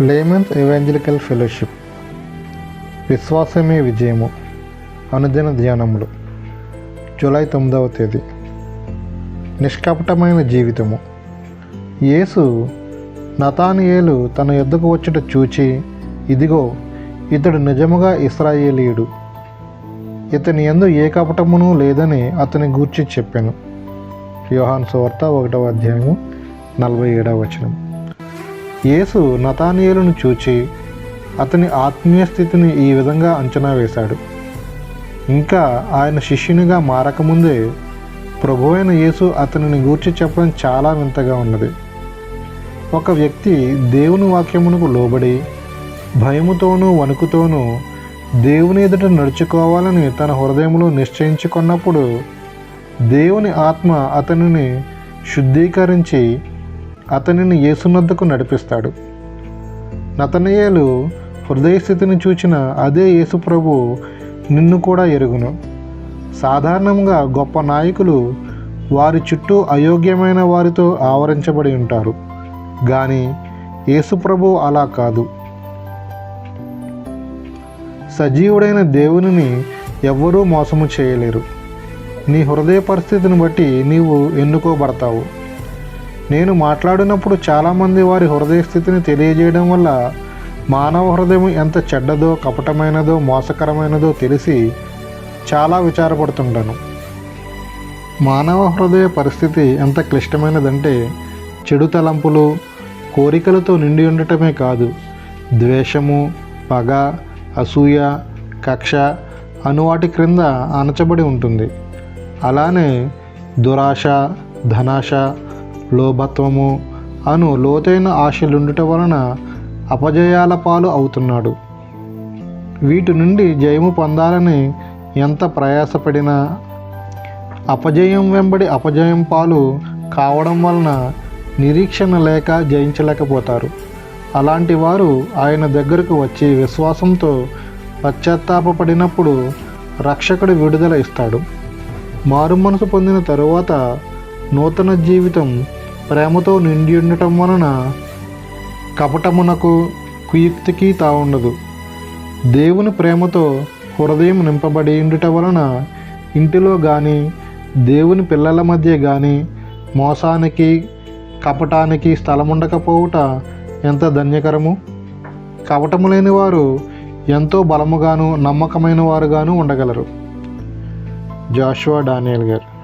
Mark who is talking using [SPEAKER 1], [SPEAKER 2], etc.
[SPEAKER 1] Layman's evangelical fellowship. విశ్వాసమే విజయము. అనుదిన ధ్యానములు. July తొమ్మిదవ తేదీ. నిష్కపటమైన జీవితము. యేసు నతానియేలు తన యొద్దకు వచ్చుట చూచి ఇదిగో ఇతడు నిజముగా ఇస్రాయేలీయుడు ఇతని ఎందు ఏ కపటమును లేదని అతని గూర్చి చెప్పాను. యోహాన్ సువార్త ఒకటవ అధ్యాయము నలభై ఏడవ వచనం. యేసు నతానియేలును చూచి అతని ఆత్మీయ స్థితిని ఈ విధంగా అంచనా వేశాడు. ఇంకా ఆయన శిష్యునిగా మారకముందే ప్రభు అయిన యేసు అతనిని గూర్చి చెప్పడం చాలా వింతగా ఉన్నది. ఒక వ్యక్తి దేవుని వాక్యమునకు లోబడి భయముతోనూ వణుకుతోనూ దేవుని ఎదుట నడుచుకోవాలని తన హృదయంలో నిశ్చయించుకున్నప్పుడు దేవుని ఆత్మ అతనిని శుద్ధీకరించి అతనిని యేసునద్దకు నడిపిస్తాడు. నతనయేలు హృదయస్థితిని చూచిన అదే యేసు ప్రభు నిన్ను కూడా ఎరుగును. సాధారణంగా గొప్ప నాయకులు వారి చుట్టూ అయోగ్యమైన వారితో ఆవరించబడి ఉంటారు. కానీ యేసుప్రభు అలా కాదు. సజీవుడైన దేవునిని ఎవ్వరూ మోసము చేయలేరు. నీ హృదయ పరిస్థితిని బట్టి నీవు ఎన్నుకోబడతావు. నేను మాట్లాడినప్పుడు చాలామంది వారి హృదయ స్థితిని తెలియజేయడం వల్ల మానవ హృదయం ఎంత చెడ్డదో కపటమైనదో మోసకరమైనదో తెలిసి చాలా విచారపడుతుంటాను. మానవ హృదయ పరిస్థితి ఎంత క్లిష్టమైనదంటే చెడు తలంపులు కోరికలతో నిండి ఉండటమే కాదు. ద్వేషము పగ అసూయ కక్ష అను వాటి క్రింద అణచబడి ఉంటుంది. అలానే దురాశ ధనాశ లోభత్వము అను లోతైన ఆశలుండుట వలన అపజయాల పాలు అవుతున్నాడు. వీటి నుండి జయము పొందాలని ఎంత ప్రయాసపడినా అపజయం వెంబడి అపజయం పాలు కావడం వలన నిరీక్షణ లేక జయించలేకపోతారు. అలాంటి వారు ఆయన దగ్గరకు వచ్చి విశ్వాసంతో పశ్చాత్తాపపడినప్పుడు రక్షకుడు విడుదల ఇస్తాడు. మారు మనసు పొందిన తరువాత నూతన జీవితం ప్రేమతో నిండి ఉండటం వలన కపటమునకు కుయుక్తికి తావుండదు. దేవుని ప్రేమతో హృదయం నింపబడి ఉండుట వలన ఇంటిలో కానీ దేవుని పిల్లల మధ్య కానీ మోసానికి కపటానికి స్థలముండకపోవుట ఎంత ధన్యకరము? కపటము లేని వారు ఎంతో బలముగాను నమ్మకమైన వారుగాను ఉండగలరు. జాషువా డానియల్ గారు.